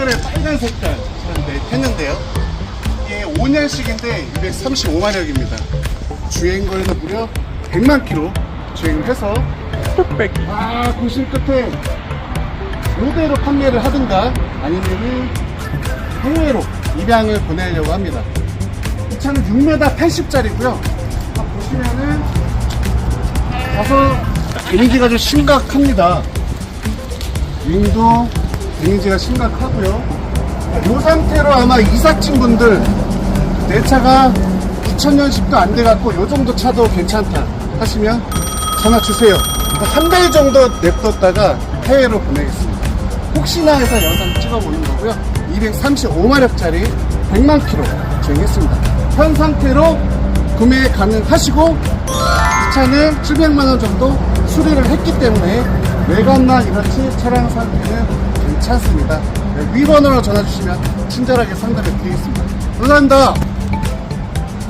하늘에 빨간 색깔 네, 했는데요. 이게 5년씩인데 235마력입니다. 주행 거리는 무려 100만 킬로 주행을 해서 뚝백 아 구실 끝에 로드로 판매를 하든가 아니면은 해외로 입양을 보내려고 합니다. 이 차는 6m 80짜리고요. 보시면은 가서 데미지가 좀 심각합니다. 윙도 데미지가 심각하고요. 이 상태로 아마 이삿짐 분들 내 차가 9천년씩도 안 돼갖고 요 정도 차도 괜찮다 하시면 전화 주세요. 한 달 정도 냅뒀다가 해외로 보내겠습니다. 혹시나 해서 영상 찍어보는 거고요. 235마력짜리 100만 킬로 주행했습니다. 현 상태로 구매 가능하시고 이 차는 700만 원 정도 수리를 했기 때문에 외관나 이렇지 차량 상태는 괜찮습니다. 네, 위번호로 전화 주시면 친절하게 상담해 드리겠습니다. 감사합니다.